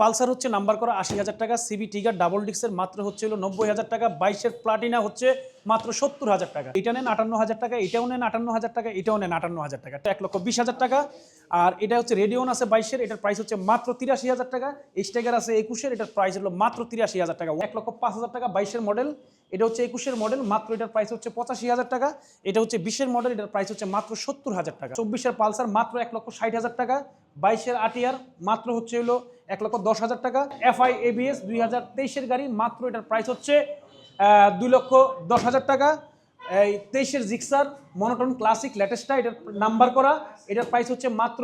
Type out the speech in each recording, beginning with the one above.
Pulsar হচ্ছে number করা আশি হাজার টাকা, সিবি টিগার, ডাবল ডিক্সের মাত্র হচ্ছে হলো নব্বই হাজার টাকা, বাইশের প্লাটিনা হচ্ছে মাত্র সত্তর হাজার টাকা। এটা নেন আটান্ন হাজার টাকা, এটাও নেন আটান্ন হাজার টাকা, এটাও নেন আটান্ন হাজার টাকা। এক লক্ষ বিশ হাজার টাকা, আর এটা হচ্ছে রেডিওন আছে বাইশের, এটার প্রাইস হচ্ছে মাত্র তিরাশি হাজার টাকা স্টেগার আছে একুশের, এটার প্রাইস হলো মাত্র তিরাশি হাজার টাকা। এক লক্ষ পাঁচ হাজার টাকা বাইশের মডেল এটা হচ্ছে একুশের মডেল মাত্র এটার প্রাইস হচ্ছে পঁচাশি হাজার টাকা, এটা হচ্ছে বিশের মডেল এটার প্রাইস হচ্ছে মাত্র সত্তর হাজার টাকা। চব্বিশের পালসার মাত্র এক লক্ষ ষাট হাজার টাকা, বাইশের আটিয়ার মাত্র হচ্ছে হলো এক লক্ষ দশ হাজার টাকা। এফআই এবিএস দুই হাজার তেইশের গাড়ি, মাত্র এটার প্রাইস হচ্ছে দুই লক্ষ দশ হাজার টাকা। এই তেইশের জিক্সার মনোটন ক্লাসিক লেটেস্টটা এটার নাম্বার করা। এটার প্রাইস হচ্ছে মাত্র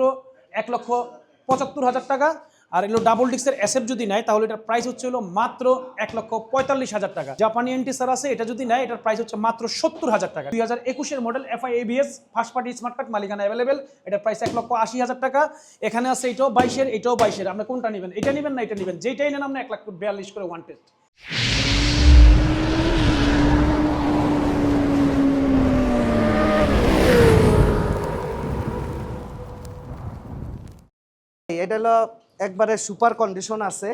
এক লক্ষ পঁচাত্তর হাজার টাকা। আর এগুলো ডাবল ডিক্সের এসএফ যদি নেয়, তাহলে এটার প্রাইস হচ্ছে হলো মাত্র এক লক্ষ পঁয়তাল্লিশ হাজার টাকা। জাপানি এন্টিসার আছে, এটা যদি নেয়, এটার প্রাইস হচ্ছে মাত্র সত্তর হাজার টাকা। দুই হাজার একুশের model FI ABS first party smart card মালিকানা অ্যাভেলেবেল এটার প্রাইস এক লক্ষ আশি হাজার টাকা। এখানে আছে এটাও বাইশের এটাও বাইশের। আপনি কোনটা নেবেন? এটা নেবেন না এটা নেবেন? যেটাই নেন আপনি এক লাখ বিয়াল্লিশ করে ওয়ান টেস্ট এটা হলো একবারে সুপার কন্ডিশন আছে।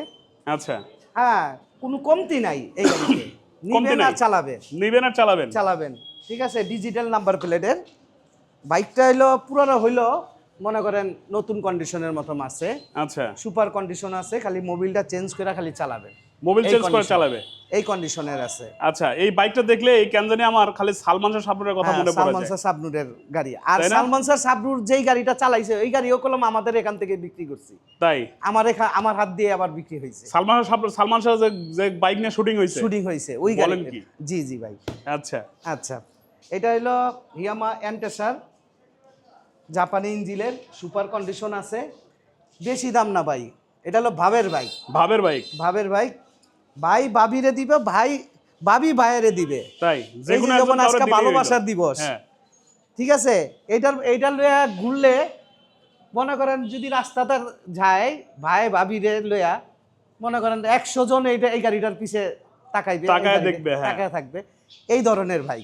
আচ্ছা। হ্যাঁ কোনো কমতি নাই এই গাড়িতে। নিবেন আর চালাবে নিবেন আর চালাবেন? চালাবেন। ঠিক আছে ডিজিটাল নাম্বার প্লেটের বাইকটা হইল পুরানো হইল মনে করেন নতুন কন্ডিশনের মতন আছে। আচ্ছা। সুপার কন্ডিশন আছে খালি মোবিলটা চেঞ্জ করে খালি চালাবেন। মোবিল চেঞ্জ করে চালাবে। এই কন্ডিশনের আছে। আচ্ছা এই বাইকটা দেখলে এই কেন জানি আমার খালি সালমান শাহ সাবরের কথা হ্যাঁ, মনে পড়ে সালমান শাহ সাবনুরের গাড়ি। আর সালমান শাহ সাবনুর যেই গাড়িটা চালাইছে ওই গাড়িও কলম আমাদের এখান থেকে বিক্রি করছি। তাই? আমার আমার হাত দিয়ে আবার বিক্রি হয়েছে। সালমান শাহ সালমান শাহ যে- যে বাইক নিয়ে শুটিং হয়েছে? শুটিং হয়েছে। ওই গাড়ি জি জি ভাই। আচ্ছা। আচ্ছা। এটা হলো হিয়ামা অ্যান্টেসার। জাপানি ইঞ্জিনের সুপার কন্ডিশন আছে। বেশি দাম না ভাই। এটা হলো ভাবের বাইক। ভাবের বাইক? ভাবের বাইক। ভাই বাবিরে দিবে ভাই বাবি ভাইয়েরে দিবে। তাই যেমন আজকে ভালোবাসার দিবস। হ্যাঁ। ঠিক আছে? এইটার এইটার লইয়া ঘুরলে মনে করেন যদি রাস্তাটা যায় ভাই ভাবিরে লইয়া মনে করেন একশো জন এইটা এই গাড়িটার পিছে তাকাইবে তাকায় দেখবে, হ্যাঁ। তাকায় থাকবে। এই ধরনের ভাই।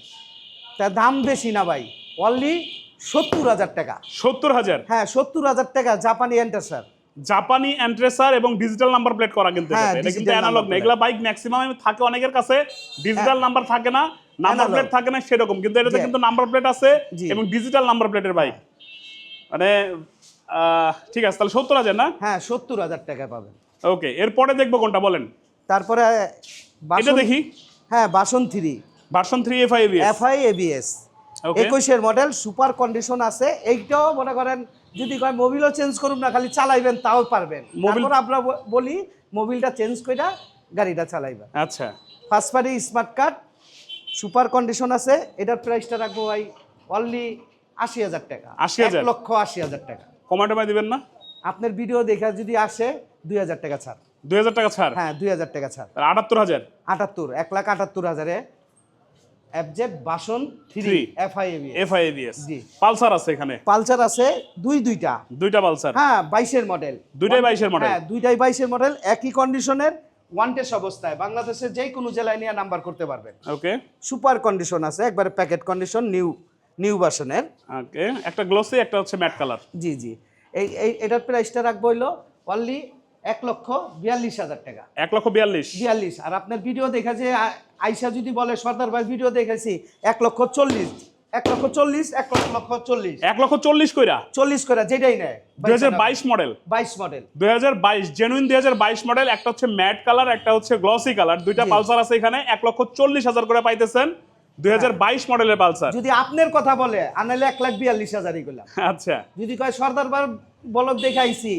তার দাম বেশি না ভাই। অনলি সত্তর হাজার টাকা। সত্তর হাজার? হ্যাঁ সত্তর হাজার টাকা জাপানি এন্টারসার জাপানি অ্যান্ট্রেসার এবং ডিজিটাল নাম্বার প্লেট করা কিন্তু হ্যাঁ, এটা। কিন্তু অ্যানালগ না। এগুলা বাইক ম্যাক্সিমাম থাকে অনেকের কাছে। ডিজিটাল নাম্বার থাকে না নাম্বার প্লেট থাকে না সেরকম। কিন্তু এটাতে কিন্তু নাম্বার প্লেট আছে এবং ডিজিটাল নাম্বার প্লেটের বাইক মানে ঠিক আছে তাহলে সত্তর হাজার না? হ্যাঁ সত্তর হাজার টাকা পাবেন। ওকে এরপরে দেখব কোনটা বলেন। তারপরে এটা দেখি। হ্যাঁ version three. Version three F I FI ABS. একুশের মডেল সুপার কন্ডিশন আছে। এইটাও মনে করেন যদি কয় মোবিলও চেঞ্জ করুন না খালি চালাইবেন তাও পারবেন। মোবিল- আমরা বলি মোবিলটা চেঞ্জ করে গাড়িটা চালাইবেন আচ্ছা। First party smart card super condition আছে এটার প্রাইসটা রাখব ভাই অনলি আশি হাজার টাকা। আশি হাজার? লক্ষ আশি হাজার টাকা। কমান্ডে দিবেন না? আপনার ভিডিও দেখা যদি আসে দুই হাজার টাকা ছাড়। দুই হাজার টাকা ছাড়? হ্যাঁ দুই হাজার টাকা ছাড়। আটাত্তর হাজার? আটাত্তর এক লাখ আটাত্তর হাজারে অ্যাবজেট version three Three। FI F I ABS G. Pulsar আছে এখানে? পালসার আছে দুই দুইটা। দুইটা পালসার হ্যাঁ বাইশের মডেল দুইটাই 22 এর model? হ্যাঁ দুইটাই বাইশের মডেল একই কন্ডিশনের ওয়ান টেস্ট অবস্থায়। বাংলাদেশের যে কোনো জেলায় নিয়ে নাম্বার করতে পারবেন। ওকে সুপার কন্ডিশন আছে একবারে প্যাকেট কন্ডিশন নিউ নিউ ভার্সনের ওকে একটা গ্লোসি একটা হচ্ছে ম্যাট কালার জি জি। এই এই এটার প্রাইসটা রাখব হইল অনলি এক লক্ষ বিয়াল্লিশ হাজার টাকা। এক লক্ষ বিয়াল্লিশ। বিয়াল্লিশ। আর আপনার ভিডিও দেখা যে আইসা যদি বলে সর্দার ভাই ভিডিও দেখেছি এক লক্ষ চল্লিশ। এক লক্ষ চল্লিশ এক লক্ষ চল্লিশ। এক লক্ষ চল্লিশ কইরা? চল্লিশ করে যেটাই নেয়। দুই হাজার বাইশ মডেল বাইশ মডেল দুই হাজার বাইশ জেনুইন দুই হাজার বাইশ মডেল একটা হচ্ছে ম্যাট কালার একটা হচ্ছে গ্লসি কালার দুইটা পালসার আছে এখানে এক লক্ষ চল্লিশ হাজার করে পাইতেছেন দুই হাজার বাইশ মডেলের পালসার। যদি আপনার কথা বলে আনালে এক লাখ বিয়াল্লিশ হাজারই আচ্ছা। যদি কয় সর্দার বার বলক দেখাইছি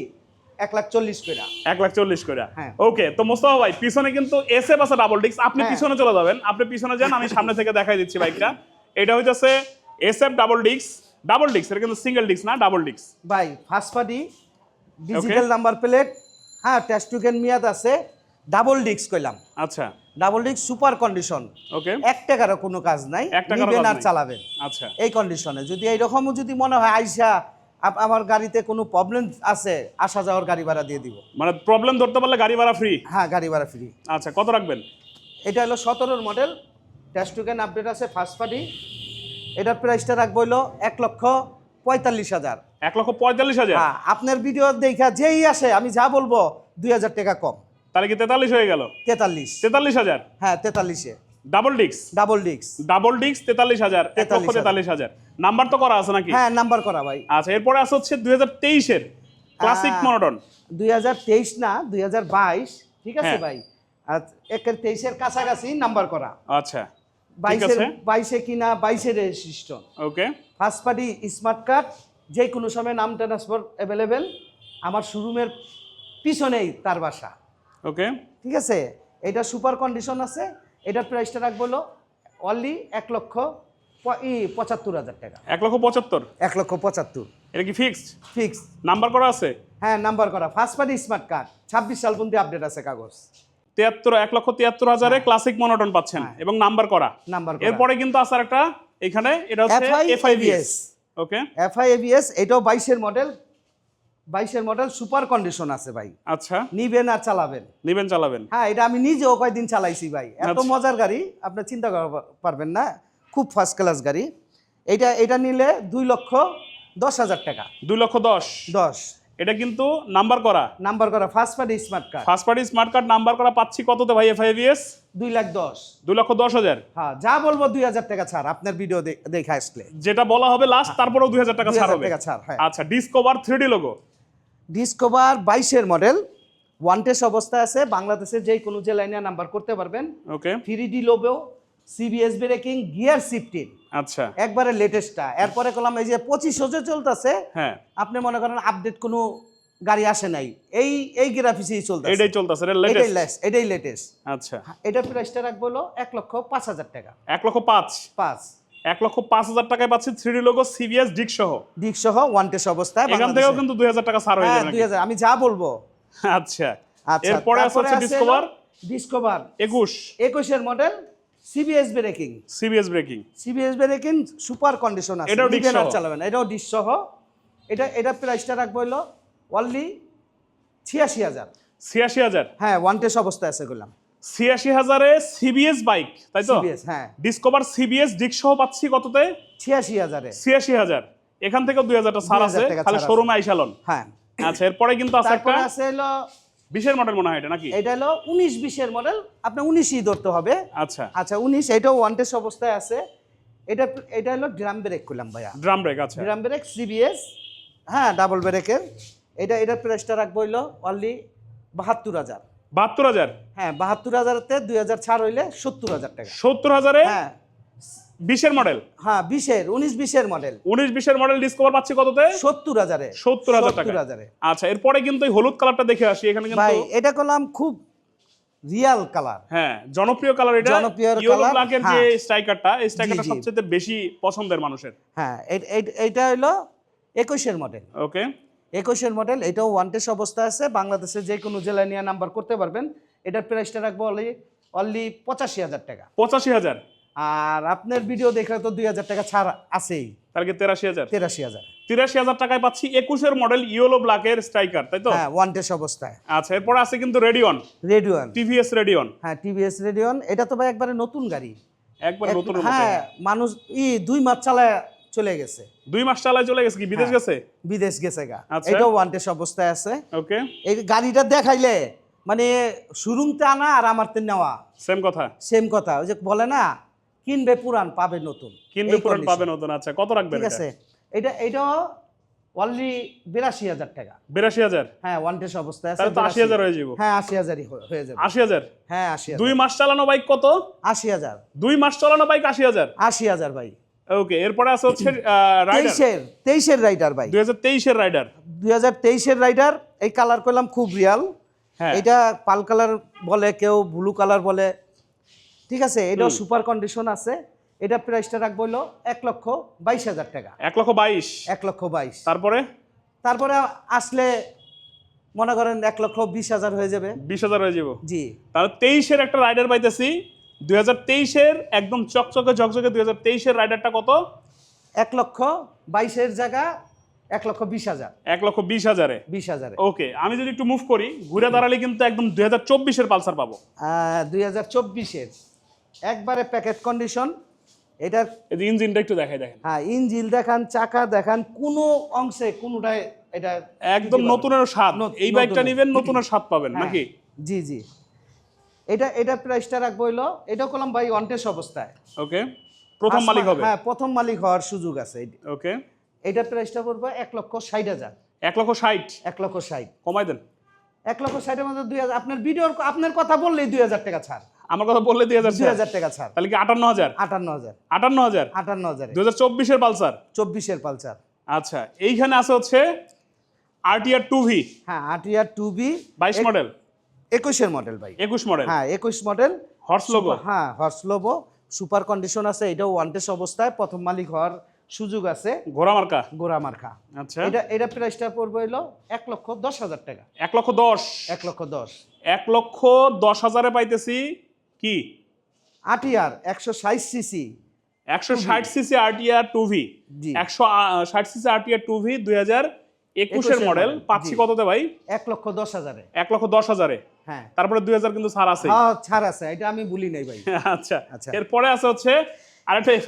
এক লাখ চল্লিশ করে এক লাখ চল্লিশ করে হ্যাঁ। ওকে তো মোস্তফা ভাই পিছনে কিন্তু এসে আছে ডাবল ডিস্ক আপনি হ্যাঁ। পিছনে চলে যাবেন। আপনি পিছনে যান আমি সামনে থেকে দেখাই দিচ্ছি বাইকটা। এটা হইতেছে S F double disc double disc এটা কিন্তু সিঙ্গেল ডিস্ক না ডাবল ডিস্ক ভাই first party digital number plate হ্যাঁ টেস্ট টুকেন মেয়াদ আছে ডাবল ডিস্ক কইলাম। আচ্ছা। Double disc super condition okay এক টাকারও কোনো কাজ নাই নিবেন আর চালাবেন। আচ্ছা। এই কন্ডিশনে যদি এইরকমও যদি মনে হয় আইসা আমার গাড়িতে কোনো প্রবলেম আছে আসা যাওয়ার গাড়ি ভাড়া দিয়ে দিব। মানে প্রবলেম ধরতে পারলে গাড়ি ভাড়া ফ্রি হ্যাঁ গাড়ি ভাড়া ফ্রি আচ্ছা কত রাখবেন? এটা হলো সতেরোর মডেল টেস্ট টুকেন আপডেট আছে ফার্স্ট পার্টি এটার প্রাইসটা রাখব হলো এক লক্ষ পঁয়তাল্লিশ হাজার। এক লক্ষ পঁয়তাল্লিশ হাজার? হ্যাঁ আপনার ভিডিও দেখা যেই আসে আমি যা বলব দুই হাজার টাকা কম। তাহলে কি তেতাল্লিশ হয়ে গেল? তেতাল্লিশ। তেতাল্লিশ হাজার? হ্যাঁ তেতাল্লিশে। ডাবল ডিক্স ডাবল ডিক্স ডাবল ডিক্স তেতাল্লিশ হাজার এক লক্ষ তেতাল্লিশ হাজার। নাম্বার তো করা আছে নাকি? হ্যাঁ নাম্বার করা ভাই। আচ্ছা এরপরে আছে হচ্ছে দুই হাজার তেইশের ক্লাসিক আহ, মনোটন দুই হাজার তেইশ না দুই হাজার বাইশ। ঠিক আছে হ্যাঁ। ভাই? একের তেইশের কাছাকাছি নাম্বার করা। আচ্ছা বাইশের বাইশে কিনা বাইশের registration. Okay first party smart card যে কোনো সময় নাম ট্রান্সফার অ্যাভেলেবেল আমার শোরুমের পিছনেই তার বাসা। ওকে ঠিক আছে? এটা সুপার কন্ডিশন আছে। এটার প্রাইসটা রাখব হলো অনলি এক লক্ষ পঁচাত্তর হাজার টাকা। এক লক্ষ পঁচাত্তর? এক লক্ষ পঁচাত্তর। এটা কি ফিক্সড ফিক্সড নাম্বার করা আছে? হ্যাঁ নাম্বার করা। ফার্স্ট পার্টি স্মার্ট কার্ড ছাব্বিশ সাল পর্যন্ত আপডেট আছে কাগজ। তিয়াত্তর এক লক্ষ তিয়াত্তর হাজারে ক্লাসিক মনোটন পাচ্ছেন। এবং নাম্বার করা। নাম্বার এরপরে কিন্তু আছে একটা এখানে এটা হচ্ছে এফআইবিএস ওকে এফআইএবিএস এটাও বাইশের মডেল বাইশের মডেল সুপার কন্ডিশন আছে ভাই। আচ্ছা। নিবেন আর চালাবেন। নিবেন চালাবেন? হ্যাঁ এটা আমি নিজেও কয়েকদিন চালাইছি ভাই। এত আচ্ছা। মজার গাড়ি আপনি চিন্তা পারবেন না। খুব ফার্স্ট ক্লাস গাড়ি। এটা এটা নিলে দুই লক্ষ দশ হাজার টাকা। দুই লক্ষ দশ? দশ। এটা কিন্তু নাম্বার করা? নাম্বার করা first party smart card first party smart card number করা পাচ্ছি কততে ভাই এফআইবিএস দুই লাখ দশ। দুই লক্ষ দশ হাজার? হ্যাঁ যা বলব দুই হাজার টাকা ছাড় আপনার ভিডিও দেখে আসলে। যেটা বলা হবে লাস্ট তারপরেও দুই হাজার টাকা ছাড় হবে। হ্যাঁ। আচ্ছা ডিসকভার থ্রি লোগো ডিসকভার বাইশের মডেল ওয়ান্টেস অবস্থায় আছে বাংলাদেশের যে কোনো যে লাইনে নাম্বার করতে পারবেন। ওকে থ্রি ডি লোবেও সিবিএস ব্রেকিং গিয়ার শিফটিং আচ্ছা। একবারে লেটেস্টটা এরপরে করলাম এই যে পঁচিশ হাজার চলতেছে। হ্যাঁ। আপনি মনে করেন আপডেট কোনো গাড়ি আসে নাই। এই এই গ্রাফিক্সই চলতেছে। এটাই চলতেছে এটা এটাই লেটেস্ট এটাই লেটেস্ট আচ্ছা। এটার প্রাইসটা রাখব হলো এক লক্ষ পাঁচ হাজার টাকা। এক লক্ষ পাঁচ? পাঁচ। এক লক্ষ পাঁচ হাজার টাকায় পাচ্ছি থ্রি লোগো সিবিএস ডিক সহ। দিক সহ ওয়ান্টেস অবস্থায় এখান থেকেও কিন্তু দুই হাজার টাকা ছাড় হয়ে হ্যাঁ যাবে দুই হাজার আমি যা বলব। আচ্ছা। আচ্ছা এরপরে আছে হচ্ছে ডিসকভার ডিসকভার একুশ। একুশের model CBS braking CBS braking CBS braking super condition আছে। এটাও আর সহ? চালাবেন এটাও ডিস সহ। এটা এটা প্রাইসটা রাখব হলো অনলি ছিয়াশি হাজার। ছিয়াশি হাজার। হ্যাঁ ওয়ান্টেস অবস্থায় আছে বললাম ছিয়াশি হাজারে সিবিএস বাইক তাই তো? হ্যাঁ। ডিসকভার সিবিএস ডিক সহ পাচ্ছি কততে? ছিয়াশি হাজারে। ছিয়াশি হাজার। এখান থেকেও দুই হাজার ছাড় 2000 আছে। খালি শোরুমে আইসালন হ্যাঁ। আচ্ছা এরপরে কিন্তু আছে একটা আছে হলো বিশের মডেল মনে হয় এটা নাকি? এটা হলো উনিশ বিশের মডেল আপনি উনিশই ধরতে হবে। আচ্ছা। আচ্ছা উনিশ এটাও ওয়ান্টেস অবস্থায় আছে। এটা এটা হলো ড্রাম ব্রেক করলাম ভাইয়া। ড্রাম ব্রেক আচ্ছা। ড্রাম ব্রেক সিবিএস হ্যাঁ ডাবল ব্রেকের এটা এটার প্রাইসটা রাখব হইল অনলি বাহাত্তর হাজার। বাহাত্তর হাজার? হ্যাঁ বাহাত্তর হাজারতে দুই হাজার ছাড় হইলে সত্তর হাজার টাকা। সত্তর হাজারে হ্যাঁ। বিশের মডেল? হ্যাঁ বিশের উনিশ বিশের মডেল। উনিশ বিশের মডেল ডিসকভার পাচ্ছি কততে? সত্তর হাজারে। সত্তর হাজার টাকা। হাজারে। আচ্ছা এরপরে কিন্তু এই হলুদ কালারটা দেখে আসি এখানে ভাই কিন্তু এটা করলাম খুব রিয়াল কালার হ্যাঁ জনপ্রিয় কালার এটা। জনপ্রিয় colour, ব্ল্যাকের যে হ্যাঁ। স্ট্রাইকারটা এই স্ট্রাইকারটা সবচেয়ে বেশি পছন্দের মানুষের। হ্যাঁ এই- হলো একুশের মডেল। ওকে একুশের মডেল এটাও ওয়ান্টেস অবস্থা আছে। বাংলাদেশের যে কোনো জেলায় নিয়ে নাম্বার করতে পারবেন। এটার প্রাইসটা রাখব অনলি অনলি পঁচাশি হাজার টাকা। পঁচাশি হাজার? আর আপনার ভিডিও দেখলে তো দুই হাজার টাকা ছাড় আছেই। তাহলে তেরাশি হাজার? তেরাশি হাজার। তিরাশি হাজার টাকায় পাচ্ছি একুশের মডেল ইয়েলো ব্ল্যাকের স্ট্রাইকার তাই তো? হ্যাঁ ওয়ান্টেস অবস্থায়। আচ্ছা এরপরে আছে কিন্তু রেডিয়ন রেডিওন টিভিএস রেডিয়ন হ্যাঁ টিভিএস রেডিওন এটা তো ভাই একবারে নতুন গাড়ি। একবার নতুন হ্যাঁ মানুষ ই দুই মাস চালায় চলে গেছে। দুই মাস চালায় চলে গেছে কি? বিদেশ হ্যাঁ। গেছে? বিদেশ গেছে গা। আচ্ছা। এটাও ওয়ান্টেস অবস্থায় আছে। ওকে। এই গাড়িটা দেখাইলে মানে শোরুমতে আনা আর আমার তে নেওয়া। সেম কথা। সেম কথা। ওই যে বলে না কিনবে পুরান পাবে নতুন। কিনবে পুরান পাবে নতুন। আচ্ছা কত রাখবেন ঠিক আছে। এটা এটাও অনলি বিরাশি হাজার টাকা। বিরাশি হাজার? হ্যাঁ ওয়ান্টেস অবস্থায় আছে তাহলে তো আশি হাজার হয়ে যাব হ্যাঁ আশি হাজারই হয়ে- যাবে। আশি হাজার? হ্যাঁ আশি দুই মাস চালানো বাইক কত? আশি হাজার। দুই মাস চালানো বাইক আশি হাজার? আশি হাজার ভাই। ওকে এরপরে আছে হচ্ছে রাইডার তেইশের তেইশের রাইডার ভাই। দুই হাজার তেইশের রাইডার দুই হাজার তেইশের রাইডার এই কালার করলাম খুব রিয়াল হ্যাঁ। এটা পাল কালার বলে কেউ ব্লু কালার বলে। ঠিক আছে এটাও সুপার কন্ডিশন আছে। এটা প্রাইসটা রাখব হলো এক লক্ষ বাইশ হাজার টাকা। এক লক্ষ বাইশ। এক লক্ষ বাইশ। তারপরে? তারপরে আসলে মনে করেন এক লক্ষ বিশ হাজার হয়ে যাবে। বিশ হাজার হয়ে যাব। জি। তাহলে তেইশের একটা রাইডার পাইতেছি। দুই হাজার তেইশের একদম চকচকে ঝকঝকে দুই হাজার তেইশের রাইডারটা কত? এক লক্ষ বাইশের জায়গা এক লক্ষ বিশ হাজার। এক লক্ষ বিশ হাজারে। বিশ হাজারে। ওকে আমি যদি একটু মুভ করি ঘুরে দাঁড়ালে কিন্তু একদম দুই হাজার চব্বিশের পালসার পাবো। দুই হাজার চব্বিশের। একবারে প্যাকেট কন্ডিশন এটার ইঞ্জিনটা একটু দেখাই দেখেন। হ্যাঁ ইঞ্জিল দেখান চাকা দেখান কোনো অংশে কোনোটায় এটা একদম নতুনের স্বাদ। এই বাইকটা। নিবেন নতুনের স্বাদ পাবেন হ্যাঁ, নাকি? জি জি। এটা এটা প্রাইসটা রাখব হইল এটাও করলাম ভাই অনটেস অবস্থায়। ওকে প্রথম মালিক হবে? হ্যাঁ প্রথম মালিক হওয়ার সুযোগ আছে ওকে এটার প্রাইসটা পড়বে এক লক্ষ ষাট হাজার। এক লক্ষ ষাট? এক লক্ষ ষাট। কমাই দেন। এক লক্ষ ষাটের মধ্যে দুই হাজার আপনার ভিডিওর আপনার কথা বললেই দুই হাজার টাকা ছাড়। আমার কথা বললে দুই হাজার দুই হাজার টাকা ছাড়। তাহলে কি আটান্ন হাজার? আটান্ন হাজার। আটান্ন হাজার? আটান্ন হাজারে। দু হাজার চব্বিশের পালসার? চব্বিশের পালচার আচ্ছা এইখানে আছে হচ্ছে আরটিআর টু ভি হ্যাঁ আটিয়ার টু বি বাইশ মডেল একুশের মডেল ভাই। একুশ মডেল হ্যাঁ একুশ মডেল হর্স লোগো হ্যাঁ হর্স লোবো সুপার কন্ডিশন আছে এটাও ওয়ান্টেস অবস্থায়। প্রথম মালিক হওয়ার সুযোগ আছে। ঘোড়া মার্কা? গোড়া মার্কা। আচ্ছা। এটা এটা প্রাইসটা পড়বে হইল এক লক্ষ দশ হাজার টাকা। এক লক্ষ দশ? এক লক্ষ দশ। এক লক্ষ দশ হাজারে পাইতেছি কি? আটিয়ার একশো ষাট সিসি একশো ষাট সিসি আরটিআর টু ভি জি। একশো ষাট সিসি আরটিআর টু ভি দুই হাজার একুশের মডেল পাচ্ছি। কততে ভাই? এক লক্ষ দশ হাজারে। এক লক্ষ দশ হাজারে। হ্যাঁ। তারপরে দুই হাজার কিন্তু ছাড় আছে। হ্যাঁ ছাড় আছে এটা আমি ভুলি নাই ভাই। আচ্ছা। আচ্ছা। এরপরে আছে হচ্ছে আরেকটা এই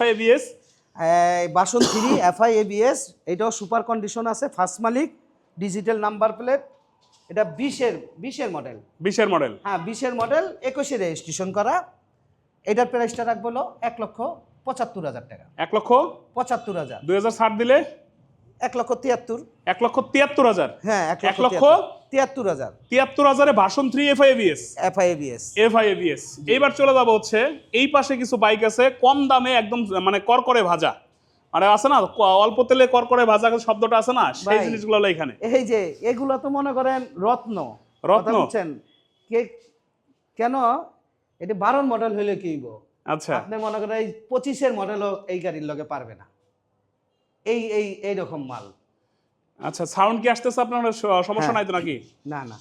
বাসন থ্রি এফআই এবিএস এটাও সুপার কন্ডিশন আছে ফার্স্ট মালিক ডিজিটাল নাম্বার প্লেট এটা বিশের বিশের মডেল বিশের মডেল হ্যাঁ বিশের মডেল একুশে রেজিস্ট্রেশন করা। এটার প্রাইসটা রাখব এক লক্ষ পঁচাত্তর হাজার টাকা। এক লক্ষ পঁচাত্তর হাজার। দুই হাজার ছাড় দিলে এক লক্ষ তিয়াত্তর। এক লক্ষ তিয়াত্তর হাজার। হ্যাঁ এক লক্ষ? তিয়াত্তর। হাজার। তিয়াত্তর হাজারে version three FI BS FI ABS FI ABS এইবার চলে যাব হচ্ছে এই পাশে কিছু বাইক আছে কম দামে একদম মানে করকরে ভাজা। মানে আছে না অল্প তেলে করকরে ভাজা শব্দটা আছে না সেই। জিনিসগুলো হলো এখানে। এই যে এগুলো তো মনে করেন রত্ন। রত্ন? কে কেন? এটা বারোর মডেল হইলে কি হইব? আচ্ছা। আপনি মনে করেন এই পঁচিশের মডেলও এই গাড়ির লগে পারবে না। এই এই এইরকম মাল। আচ্ছা সাউন্ড কি আসতেছে আপনার? সমস্যা হ্যাঁ। নাই তো নাকি? না না।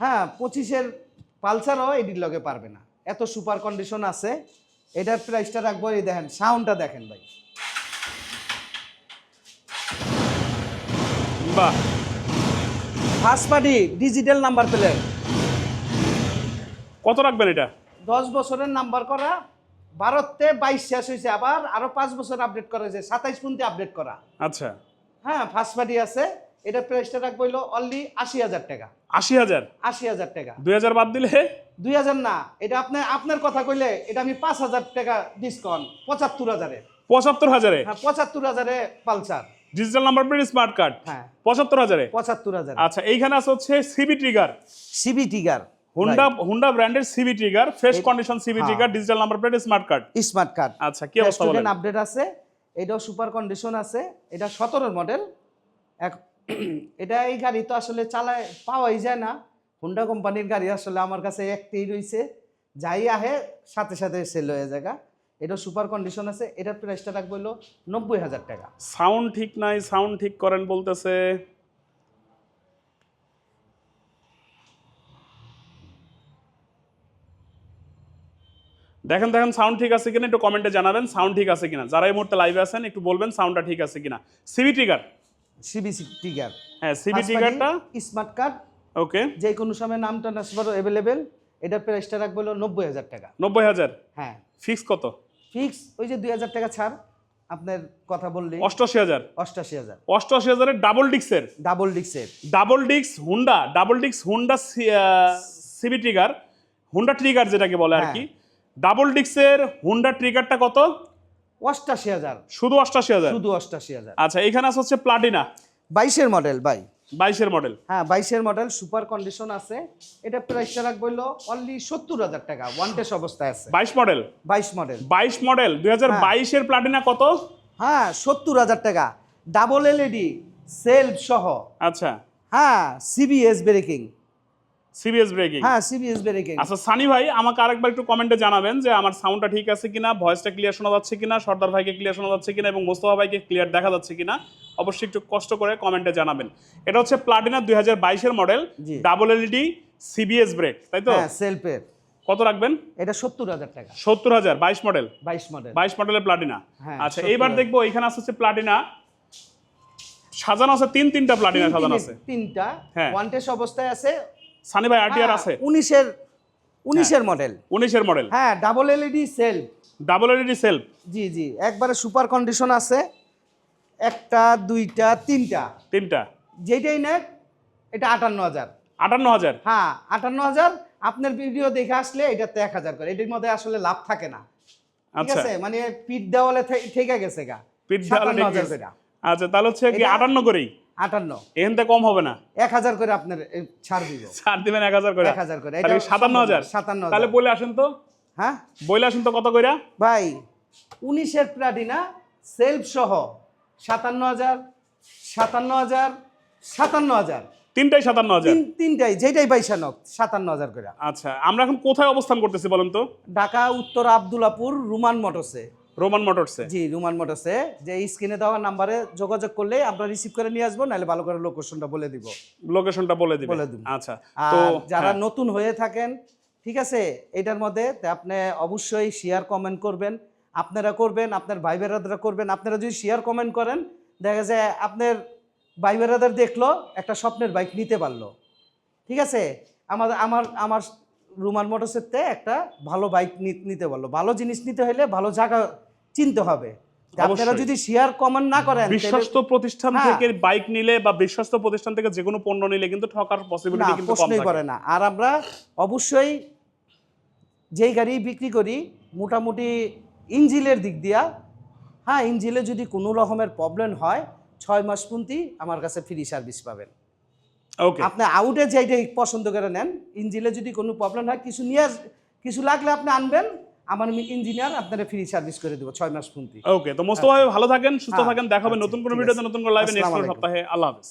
হ্যাঁ পঁচিশের পালসারও এটির লগে পারবে না। এত সুপার কন্ডিশন আছে এটার প্রাইসটা রাখব এই দেখেন সাউন্ডটা দেখেন ভাই। বাহ। First party digital number plate কত রাখবেন এটা? দশ বছরের নাম্বার করা ভারতে বাইশ শেষ হয়েছে আবার আরও পাঁচ বছর আপডেট করা হয়েছে সাতাইশ পর্যন্ত আপডেট করা। আচ্ছা। হ্যাঁ ফার্স্ট পার্টি আছে এটা প্রাইসটা রাখব হইল অনলি আশি হাজার টাকা। আশি হাজার? আশি হাজার টাকা। দুই হাজার বাদ দিলে? দুই হাজার না এটা আপনার আপনার কথা কইলে এটা আমি পাঁচ হাজার টাকা ডিসকাউন্ট পঁচাত্তর হাজারে। পঁচাত্তর হাজারে? হ্যাঁ পঁচাত্তর হাজারে Pulsar. Digital number plate smart card হ্যাঁ। পঁচাত্তর হাজারে? পঁচাত্তর হাজার। আচ্ছা এইখানে আছে হচ্ছে CB trigger CB trigger Honda Honda ব্র্যান্ডের সিবি ট্রিগার ফ্রেশ কন্ডিশন হ্যাঁ। Trigger digital number plate smart card smart card আচ্ছা কি অবস্থা বলেন? আপডেট আছে এটাও সুপার কন্ডিশন আছে এটা সতেরোর মডেল এক এটা এই গাড়ি তো আসলে চালায় পাওয়াই যায় না। হুন্ডা কোম্পানির গাড়ি আসলে আমার কাছে একটাই রয়েছে যাই আহে সাথে সাথে সেল হয়ে জায়গা এটা সুপার কন্ডিশন আছে এটার প্রাইসটা রাখব হলো নব্বই হাজার টাকা। সাউন্ড ঠিক নাই সাউন্ড ঠিক করেন বলতেছে। দেখেন দেখেন সাউন্ড ঠিক আছে কিনা একটু কমেন্টে জানাবেন সাউন্ড ঠিক আছে কিনা। যারা এই মুহূর্তে লাইভে আছেন একটু বলবেন সাউন্ডটা ঠিক আছে কিনা। সিবি ট্রিগার সিবিসি টিগার হ্যাঁ সিবি ট্রিগারটা স্মার্ট কার্ড ওকে যে কোনো সময় নাম ট্রান্সফার অ্যাভেলেবেল এটার প্রাইসটা রাখব হলো নব্বই হাজার টাকা। নব্বই হাজার? হ্যাঁ। ফিক্স কত? ফিক্স ওই যে দুই হাজার টাকা ছাড় আপনার কথা বললি অষ্টআশি হাজার। অষ্টাশি হাজার। অষ্টআশি হাজারের ডাবল ডিক্সের ডাবল ডিক্সের ডাবল ডিক্স হুন্ডা ডাবল ডিক্স Honda CB trigger Honda trigger যেটাকে বলে আর হ্যাঁ। কি ডাবল ডিক্সের হুন্ডা ট্রিগারটা কত? অষ্টাশি হাজার। শুধু অষ্টাশি হাজার? শুধু অষ্টাশি হাজার। আচ্ছা এখানে আছে হচ্ছে প্লাটিনা। বাইশের মডেল ভাই বাইশের মডেল। হ্যাঁ বাইশের মডেল সুপার কন্ডিশন আছে। এটা প্রাইসটা রাখব হলো অনলি সত্তর হাজার টাকা ওয়ান টেস অবস্থায় আছে। বাইশ মডেল? বাইশ মডেল। বাইশ মডেল দুই হাজার বাইশের প্লাটিনা কত? হ্যাঁ সত্তর হাজার টাকা। ডাবল এলইডি সেলফ সহ। আচ্ছা। হ্যাঁ সিবিএস ব্রেকিং সিবিএস ব্রেকিং হ্যাঁ সিবিএস ব্রেকিং আচ্ছা সানি ভাই আমাকে আরেকবার একটু কমেন্টে জানাবেন যে আমার সাউন্ডটা ঠিক আছে কিনা ভয়েসটা ক্লিয়ার শোনা যাচ্ছে কিনা সর্দার ভাইকে ক্লিয়ার শোনা যাচ্ছে কিনা এবং মোস্তফা ভাইকে ক্লিয়ার দেখা যাচ্ছে কিনা অবশ্যই একটু কষ্ট করে কমেন্টে জানাবেন। এটা হচ্ছে প্লাটিনা দুই হাজার বাইশের model double LED CBS brake তাই তো? হ্যাঁ সেলফের কত রাখবেন? এটা সত্তর হাজার টাকা। সত্তর হাজার বাইশ মডেল বাইশ মডেল বাইশ মডেলের প্লাটিনা হ্যাঁ, আচ্ছা এইবার দেখব এখানে আছে হচ্ছে প্লাটিনা সাজানো আছে তিন তিনটা প্লাটিনা সাজানো আছে। তিনটা। হ্যাঁ। ওয়ান টেস অবস্থায় আছে সানি ভাই আরটিআর হ্যাঁ, আছে? উনিশের উনিশের মডেল উনিশের মডেল হ্যাঁ ডাবল এলইডি সেল ডাবল এলইডি সেল জি জি একবারে সুপার কন্ডিশন আছে। একটা দুইটা তিনটা। তিনটা। যেটাই নেক এটা আটান্ন হাজার। আটান্ন হাজার? হ্যাঁ আটান্ন হাজার। আপনার ভিডিও দেখে আসলে এটাতে এক হাজার করে। এটির মধ্যে আসলে লাভ থাকে না। ঠিক আচ্ছা। আছে? মানে পিঠ দেওয়ালে থে- ঠেকে গেছে গা। পিঠ দেওয়ালে আচ্ছা তাহলে হচ্ছে কি এটা- আটান্ন করেই? আটান্ন। এখান থেকে কম হবে না। এক হাজার করে আপনার ছাড় দিব। ছাড় দিবেন এক হাজার করে। এক হাজার করে। সাতান্ন হাজার? সাতান্ন তাহলে বলে আসেন তো। হ্যাঁ? বলে আসেন তো কত কইরা? ভাই উনিশের প্লাটিনা সেলফ সহ সাতান্ন হাজার সাতান্ন হাজার সাতান্ন হাজার। তিনটাই সাতান্ন হাজার। তিনটাই যেটাই সাতান্ন হাজার করে আচ্ছা আমরা এখন কোথায় অবস্থান করতেছি বলেন তো? ঢাকা উত্তর আবদুল্লাপুর রুমান মোটরসে। রোমান মোটরসে জি রুমান মোটরসে যে স্ক্রিনে দেওয়া নাম্বারে যোগাযোগ করলে আমরা রিসিভ করে নিয়ে আসব নাহলে ভালো করে লোকেশনটা বলে দিব। লোকেশনটা বলে দিবেন বলে দিব। আচ্ছা তো যারা হ্যাঁ, নতুন হয়ে থাকেন ঠিক আছে? এটার মধ্যে আপনি অবশ্যই শেয়ার কমেন্ট করবেন। আপনারা করবেন আপনার ভাই বেরাদারা করবেন। আপনারা যদি শেয়ার কমেন্ট করেন দেখা যায় আপনার ভাই বেরাদার দেখল একটা স্বপ্নের বাইক নিতে পারল। ঠিক আছে? আমার আমার আমার রুমান মোটরসেরতে একটা ভালো বাইক নিতে পারল। ভালো জিনিস নিতে হলে ভালো জায়গা চিনতে হবে। আপনারা যদি শেয়ার কমেন্ট না করেন বিশ্বস্ত প্রতিষ্ঠান হ্যাঁ। থেকে বাইক নিলে বা বিশ্বস্ত প্রতিষ্ঠান থেকে যে কোনো পণ্য নিলে কিন্তু ঠকার পসিবিলিটি কিন্তু কম থাকে। করে না। আর আমরা অবশ্যই যেই গাড়ি বিক্রি করি মোটামুটি ইঞ্জিলের দিক দিয়া হ্যাঁ ইঞ্জিলে যদি কোনো রকমের প্রবলেম হয় ছয় মাস পুন্তি আমার কাছে ফ্রি সার্ভিস পাবেন। ওকে আপনি আউটে যেইটাই পছন্দ করে নেন ইঞ্জিলে যদি কোনো প্রবলেম হয় কিছু নিয়ে কিছু লাগলে আপনি আনবেন আমার ইঞ্জিনিয়ার আপনারা ফ্রি সার্ভিস করে দেবো ছয় মাস পর্যন্ত ওকে তো মোস্তফা ভাই ভালো থাকেন সুস্থ হ্যাঁ, থাকেন দেখা হবে আচ্ছা, নতুন কোনো ভিডিওতে নতুন কোনো লাইভে নেক্সট সপ্তাহে। আল্লাহ হাফেজ।